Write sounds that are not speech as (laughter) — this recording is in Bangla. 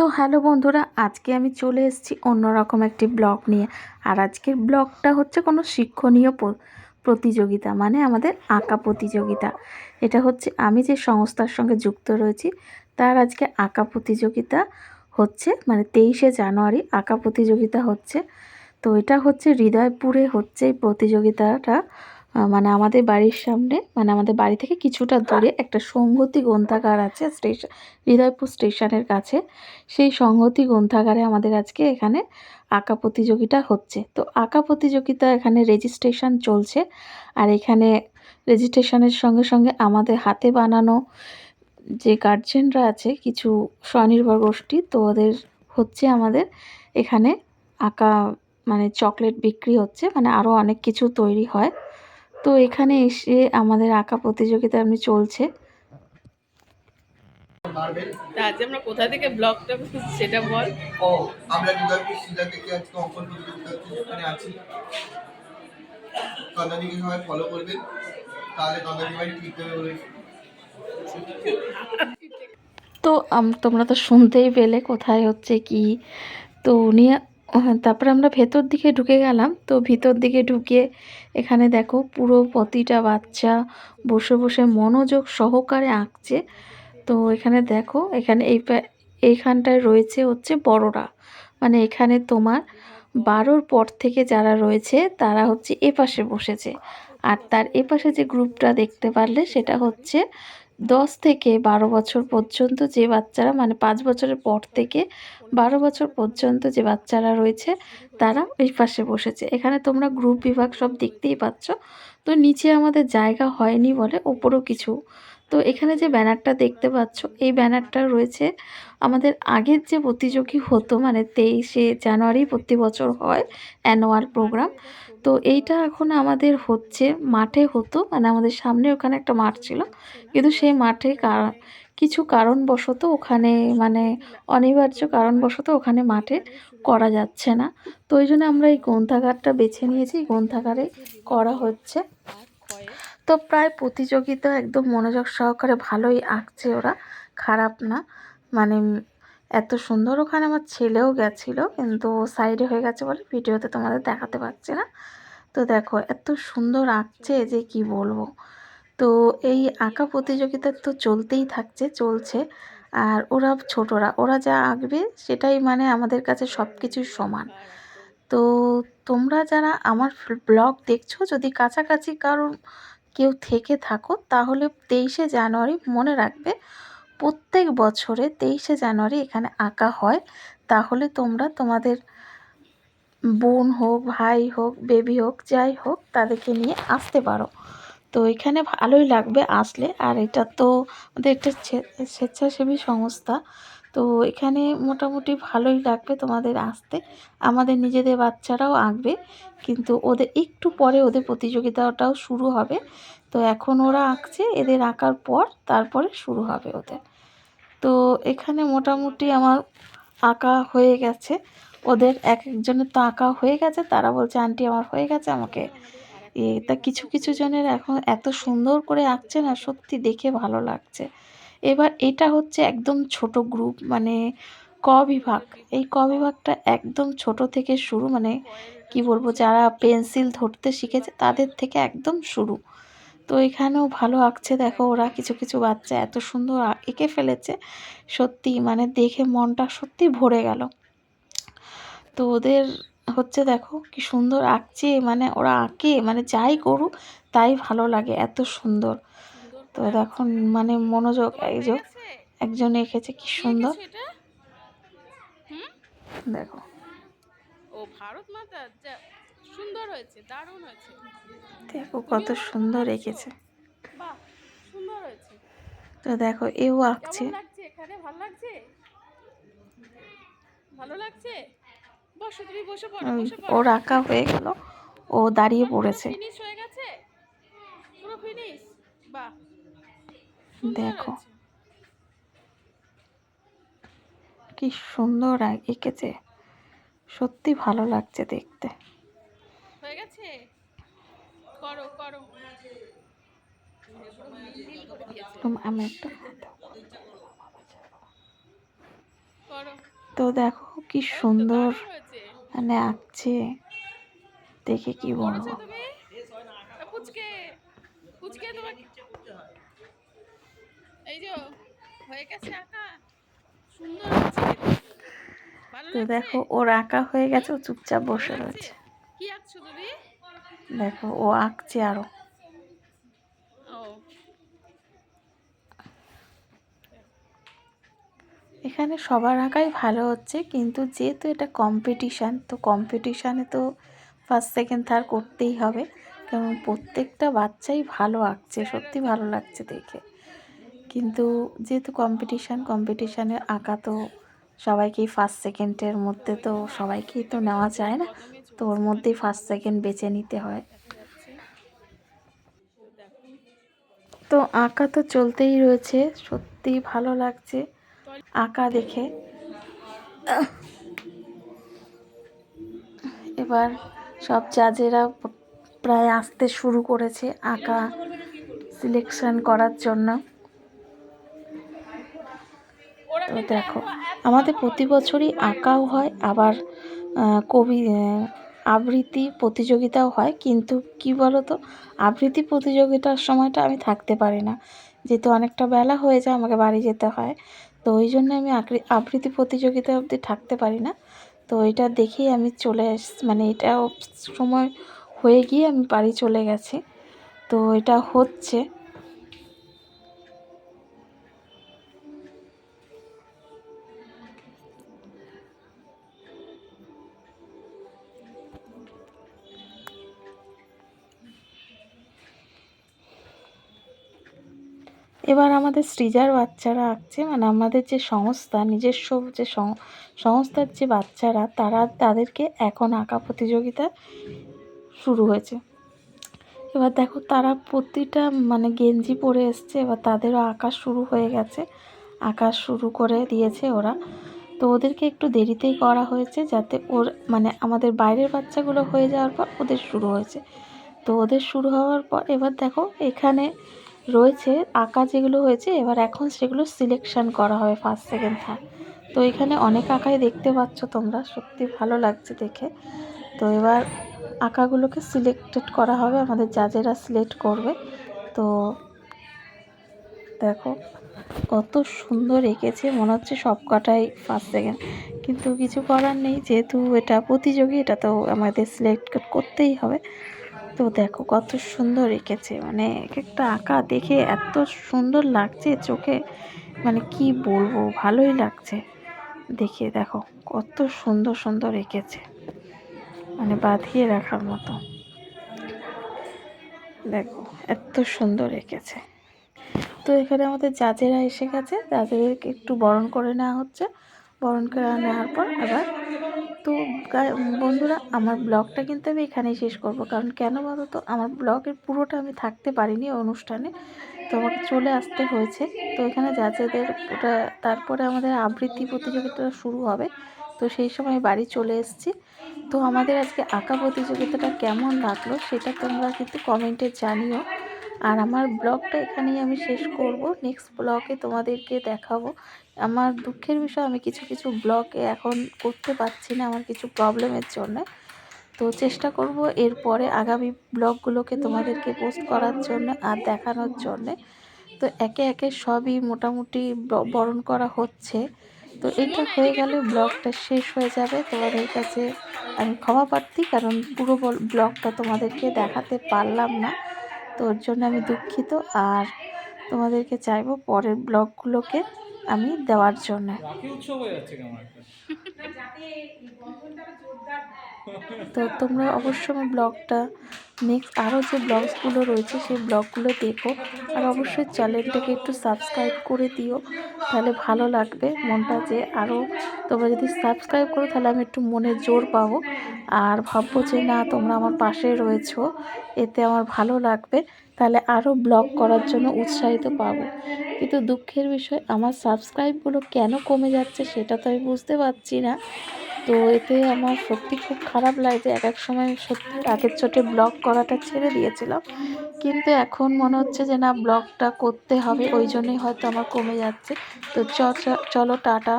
তো হ্যালো বন্ধুরা, আজকে আমি চলে এসেছি অন্যরকম একটি ব্লগ নিয়ে। আর আজকের ব্লগটা হচ্ছে কোনো শিক্ষণীয় প্রতিযোগিতা মানে আমাদের আঁকা প্রতিযোগিতা। এটা হচ্ছে আমি যে সংস্থার সঙ্গে যুক্ত রয়েছি, তার আজকে আঁকা প্রতিযোগিতা হচ্ছে মানে তেইশে জানুয়ারি আঁকা প্রতিযোগিতা হচ্ছে। তো এটা হচ্ছে হৃদয়পুরে হচ্ছে এই প্রতিযোগিতাটা মানে আমাদের বাড়ির সামনে মানে আমাদের বাড়ি থেকে কিছুটা দূরে একটা সংহতি গ্রন্থাগার আছে স্টেশন হৃদয়পুর স্টেশনের কাছে। সেই সংহতি গ্রন্থাগারে আমাদের আজকে এখানে আঁকা প্রতিযোগিতা হচ্ছে। তো আঁকা প্রতিযোগিতা এখানে রেজিস্ট্রেশন চলছে আর এখানে রেজিস্ট্রেশনের সঙ্গে সঙ্গে আমাদের হাতে বানানো যে গার্জেনরা আছে, কিছু স্বনির্ভর গোষ্ঠী, তো ওদের হচ্ছে আমাদের এখানে আঁকা মানে চকলেট বিক্রি হচ্ছে মানে আরও অনেক কিছু তৈরি হয়। তো এখানে এসে আমাদের আঁকা প্রতিযোগিতা এমনি চলছে। আজ আমরা কোথা থেকে ব্লগটা সেটা বল। ও আমরা হৃদয়পুর শিলা থেকে আজকে অঙ্কন প্রতিযোগিতা এখানে আছি। কান্দানিকে সবাই ফলো করবেন তাহলে কান্দানি ভাই ঠিক দেবে বলেছি তো আম- তোমরা তো শুনতেই পেলে কোথায় হচ্ছে কি। তো উনি তারপরে আমরা ভেতর দিকে ঢুকে গেলাম। তো ভিতর দিকে ঢুকে এখানে দেখো পুরো প্রতিটা বাচ্চা বসে বসে মনোযোগ সহকারে আঁকছে। তো এখানে দেখো, এখানে এই এইখানটায় রয়েছে হচ্ছে বড়রা। মানে এখানে তোমার বারোর পর থেকে যারা রয়েছে, তারা হচ্ছে এপাশে বসেছে। আর তার এপাশে যে গ্রুপটা দেখতে পারলে, সেটা হচ্ছে দশ থেকে বারো বছর পর্যন্ত যে বাচ্চারা মানে পাঁচ বছরের পর থেকে বারো বছর পর্যন্ত যে বাচ্চারা রয়েছে, তারা ওই পাশে বসেছে। এখানে তোমরা গ্রুপ বিভাগ সব দেখতেই পাচ্ছ। তো নিচে আমাদের জায়গা হয়নি বলে ওপরও কিছু। তো এখানে যে ব্যানারটা দেখতে পাচ্ছ, এই ব্যানারটা রয়েছে আমাদের আগের যে প্রতিযোগী হতো মানে তেইশে জানুয়ারি প্রতি বছর হয় অ্যানুয়াল প্রোগ্রাম তো এইটা এখন আমাদের হচ্ছে, মাঠে হতো। মানে আমাদের সামনে ওখানে একটা মাঠ ছিল। কিন্তু সেই মাঠে কিছু কারণবশত ওখানে মানে অনিবার্য কারণবশত ওখানে মাঠে করা যাচ্ছে না। তো ওই জন্য আমরা এই গ্রন্থাগারটা বেছে নিয়েছি। গ্রন্থাগারে করা হচ্ছে। তো প্রায় প্রতিযোগিতা একদম মনোযোগ সহকারে ভালোই আঁকছে ওরা। খারাপ না। মানে এত সুন্দর ওখানে আমার ছেলেও গেছিল, কিন্তু সাইডে হয়ে গেছে বলে ভিডিওতে তোমাদের দেখাতে পারছি না। তো দেখো, এত সুন্দর আঁকছে যে কি বলব। তো এই আঁকা প্রতিযোগিতা তো চলতেই থাকছে, চলছে। আর ওরা ছোটরা, ওরা যা আঁকবে সেটাই মানে আমাদের কাছে সব কিছুই সমান। তো তোমরা যারা আমার ব্লগ দেখছ, যদি কাছাকাছি কারোর কেউ থেকে থাকো, তাহলে তেইশে জানুয়ারি মনে রাখবে প্রত্যেক বছরে তেইশে জানুয়ারি এখানে আঁকা হয়। তাহলে তোমরা তোমাদের বোন হোক, ভাই হোক, বেবি হোক, যাই হোক, তাদেরকে নিয়ে আসতে পারো। তো এখানে ভালোই লাগবে আসলে। আর এটা তো আমাদের একটা স্বেচ্ছাসেবী সংস্থা। তো এখানে মোটামুটি ভালোই লাগবে তোমাদের আসতে। আমাদের নিজেদের বাচ্চারাও আঁকবে। কিন্তু ওদের একটু পরে ওদের প্রতিযোগিতাটাও শুরু হবে। তো এখন ওরা আঁকছে, এদের আঁকার পর তারপরে শুরু হবে ওদের। তো এখানে মোটামুটি আমার আঁকা হয়ে গেছে। ওদের এক একজনের তো আঁকা হয়ে গেছে, তারা বলছে, আন্টি, আমার হয়ে গেছে, আমাকে তা কিছু কিছু জনের এখন এত সুন্দর করে আঁকছে না, সত্যি দেখে ভালো লাগছে। এবার এটা হচ্ছে একদম ছোট গ্রুপ মানে ক বিভাগ। এই ক বিভাগটা একদম ছোট থেকে শুরু মানে কি বলব, যারা পেন্সিল ধরতে শিখেছে, তাদের থেকে একদম শুরু। তো এখানেও ভালো আঁকছে। দেখো ওরা কিছু কিছু বাচ্চা এত সুন্দর এঁকে ফেলেছে। সত্যি মানে দেখে মনটা সত্যি ভরে গেল। তো ওদের হচ্ছে দেখো কি সুন্দর আঁকছে মানে ওরা আঁকে মানে যাই করুক তাই ভালো লাগে এত সুন্দর। তো দেখো মানে মনোযোগ এই যে একজন এঁকেছে কি সুন্দর। দেখো। ও ভারত মাতা সুন্দর হয়েছে দারুণ হয়েছে। দেখো কত সুন্দর এঁকেছে। বাহ সুন্দর হয়েছে। তো দেখো এও আঁকছে। লাগছে এখানে? ভালো লাগছে? ভালো লাগছে? বসো তুমি বসে পড়ো ওর আঁকা হয়ে গেল। ও দাঁড়িয়ে পড়েছে। ফিনিশ হয়ে গেছে? পুরো ফিনিশ বাহ দেখো। কি সুন্দর এঁকেছে। সত্যি ভালো লাগছে দেখতে। করো করো। তো আমি একটা তো দেখো কি সুন্দর মানে আঁকছে। দেখে কি বলব? তো দেখো ওর আঁকা হয়ে গেছে ও চুপচাপ বসে রয়েছে। কি আঁকছো তুমি? দেখো, ও আঁকছে আরও। এখানে সবার আঁকাই ভালো হচ্ছে, কিন্তু যেহেতু এটা কম্পিটিশান তো কম্পিটিশানে তো ফার্স্ট সেকেন্ড থার্ড করতেই হবে। কারণ প্রত্যেকটা বাচ্চাই ভালো আঁকছে, সত্যি ভালো লাগছে দেখে। কিন্তু যেহেতু কম্পিটিশান কম্পিটিশানে আঁকা তো সবাইকেই ফার্স্ট সেকেন্ডের মধ্যে তো সবাইকেই তো নেওয়া যায় না। তো ওর মধ্যেই ফার্স্ট সেকেন্ড বেছে নিতে হয়। তো আঁকা তো চলতেই রয়েছে, সত্যিই ভালো লাগছে। আঁকা দেখে। এবার সব জাজেরা প্রায় আসতে শুরু করেছে আঁকা সিলেকশন করার জন্য। তো দেখো, আমাদের প্রতি বছরই আঁকাও হয়, আবার কবি আবৃত্তি প্রতিযোগিতাও হয়, কিন্তু কি বলো তো আবৃত্তি প্রতিযোগিতার সময়টা আমি থাকতে পারি না। যেহেতু অনেকটা বেলা হয়ে যায়, আমাকে বাড়ি যেতে হয়। তো ওই জন্য আমি আবৃ- আবৃত্তি প্রতিযোগিতা অবধি থাকতে পারি না। তো এটা দেখেই আমি চলে এস মানে এটা সময় হয়ে গিয়ে আমি বাড়ি চলে গেছি। তো এটা হচ্ছে এবার আমাদের সৃজার বাচ্চারা আঁকছে মানে আমাদের যে সংস্থা, নিজস্ব যে সংস্থার যে বাচ্চারা, তারা তাদেরকে এখন আঁকা প্রতিযোগিতা শুরু হয়েছে। এবার দেখো তারা প্রতিটা মানে গেঞ্জি পরে এসছে, এবার তাদেরও আঁকা শুরু হয়ে গেছে, আঁকা শুরু করে দিয়েছে ওরা। তো ওদেরকে একটু দেরিতেই করা হয়েছে যাতে ওর মানে আমাদের বাইরের বাচ্চাগুলো হয়ে যাওয়ার পর ওদের শুরু হয়েছে। তো ওদের শুরু হওয়ার পর এবার দেখো এখানে রয়েছে, আঁকা যেগুলো হয়েছে, এবার এখন সেগুলো সিলেকশন করা হবে ফার্স্ট সেকেন্ড থার্ড তো এখানে অনেক আঁকাই দেখতে পাচ্ছ তোমরা, সত্যি ভালো লাগছে দেখে। তো এবার আঁকাগুলোকে সিলেক্টেড করা হবে, আমাদের জাজেরা সিলেক্ট করবে। তো দেখো, কত সুন্দর এঁকেছে, মনে হচ্ছে সব কটাই ফার্স্ট সেকেন্ড কিন্তু কিছু করার নেই, যেহেতু এটা প্রতিযোগী, এটা তো আমাদের সিলেক্ট করতেই হবে। তো দেখো কত সুন্দর এঁকেছে। মানে এক একটা আঁকা দেখে এত সুন্দর লাগছে চোখে। মানে কি বলব, ভালোই লাগছে। দেখে দেখো কত সুন্দর সুন্দর এঁকেছে। মানে বাঁধিয়ে রাখার মতো। দেখো এত সুন্দর এঁকেছে। তো এখানে আমাদের জাজেরা এসে গেছে। জাজেদেরকে একটু বরণ করে নেওয়া হচ্ছে। বরণ করে নেওয়ার পর আবার তো বন্ধুরা, আমার ব্লগটা কিন্তু আমি এখানেই শেষ করব। কারণ কেন বলো তো, আমার ব্লগের পুরোটা আমি থাকতে পারিনি অনুষ্ঠানে। তো আমাকে চলে আসতে হয়েছে। তো এখানে যাচেদের ওটা, তারপরে আমাদের আবৃত্তি প্রতিযোগিতা শুরু হবে। তো সেই সময় বাড়ি চলে এসেছি। তো আমাদের আজকে আঁকা প্রতিযোগিতাটা কেমন লাগল, সেটা তোমরা কিন্তু কমেন্টে জানিও। আর আমার ব্লগটা এখানেই আমি শেষ করব। নেক্সট ব্লগে তোমাদেরকে দেখাবো। আমার দুঃখের বিষয়, আমি কিছু কিছু ব্লগে এখন করতে পারছি না, আমার কিছু প্রবলেমের জন্য। তো চেষ্টা করব এরপরে আগামী ব্লগগুলোকে তোমাদেরকে পোস্ট করার জন্য আর দেখানোর জন্যে। তো একে একে সবই মোটামুটি বরণ করা হচ্ছে। তো এটা হয়ে গেলে ব্লগটা শেষ হয়ে যাবে। তোমাদের কাছে আমি ক্ষমা প্রার্থী, কারণ পুরো বল- ব্লগটা তোমাদেরকে দেখাতে পারলাম না। তো ওর জন্য আমি দুঃখিত আর তোমাদেরকে চাইব পরের ব্লগগুলোকে আমি দেওয়ার জন্য। (laughs) তো তোমরা অবশ্যই আমার ব্লগটা নেক্সট আরও যে ব্লগসগুলো রয়েছে, সেই ব্লগগুলো দেখো। আর অবশ্যই চ্যানেলটাকে একটু সাবস্ক্রাইব করে দিও, তাহলে ভালো লাগবে মনটা যে আরও তোমরা যদি সাবস্ক্রাইব করো, তাহলে আমি একটু মনে জোর পাবো। আর ভাববো যে না, তোমরা আমার পাশে রয়েছো, এতে আমার ভালো লাগবে, তাহলে আরও ব্লগ করার জন্য উৎসাহিত পাবো। কিন্তু দুঃখের বিষয়, আমার সাবস্ক্রাইবগুলো কেন কমে যাচ্ছে, সেটা তো আমি বুঝতে পারছি না। তো এতে আমার সত্যি খুব খারাপ লাগে যে এক এক সময় সত্যি আগের চোটে ব্লগ করাটা ছেড়ে দিয়েছিলাম। কিন্তু এখন মনে হচ্ছে যে না ব্লগটা করতে হবে, ওই জন্যই হয়তো আমার কমে যাচ্ছে। তো চ, চলো টাটা।